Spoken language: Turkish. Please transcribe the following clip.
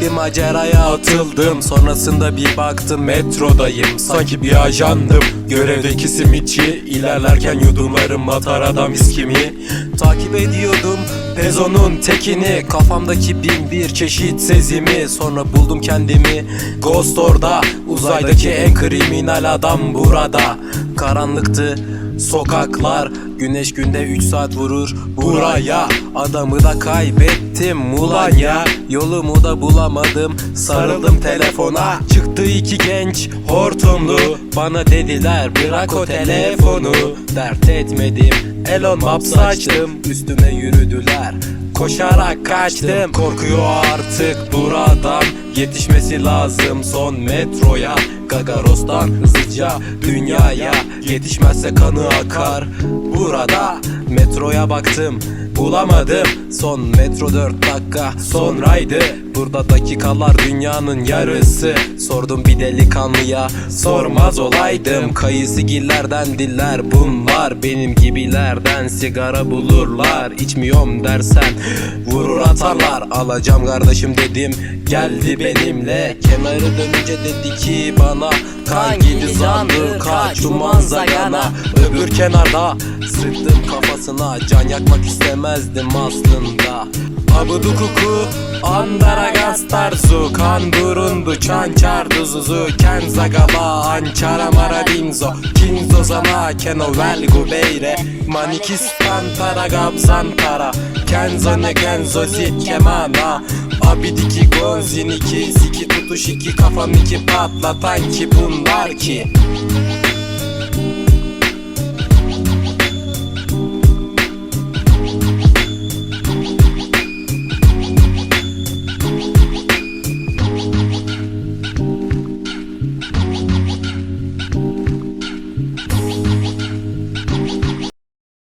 bir maceraya atıldım. Sonrasında bir baktım metrodayım. Sanki bir ajandım. Görevdeki simitçi ilerlerken yudumlarım matarada viskimi. Takip ediyordum Pezo'nun tekini. Kafamdaki bin bir çeşit sezimi. Sonra buldum kendimi Ghost orada Uzaydaki en kriminal adam burada. Karanlıktı sokaklar Güneş günde 3 saat vurur buraya. Adamı da kaybettim Mulanya Yolumu da bulamadım Sarıldım telefona. Çıktı iki genç hortumlu Bana dediler bırak o telefonu. Dert etmedim Elon Maps açtım. Üstüme yürüdüler Koşarak kaçtım. Korkuyor artık buradan Yetişmesi lazım son metroya. Gagaros'tan hızlıca dünyaya. Yetişmezse kanı akar Burada metroya baktım Bulamadım. Son metro 4 dakika sonraydı. Burada dakikalar dünyanın yarısı. Sordum bir delikanlıya Sormaz olaydım. Kayısıgillerden diller bunlar. Benim gibilerden sigara bulurlar. İçmiyorum dersen Vurur atarlar. Alacağım kardeşim dedim Geldi benimle. Kenarı dönünce dedi ki bana Kan gibi zandır kaç umanza yana Öbür kenarda Sıktım kafasına Can yakmak istemezdim aslında. Abudukuku Andara gastarzu Kan durundu Çançar duzuzu Kenzagaba Ançara maradinzo Kinzo sana Keno velgu beyre Manikistan tara gabzantara Kenzo ne genzo sit kemana Abidiki gonzin iki Siki tutuş iki kafam iki patlatan ki bunlar ki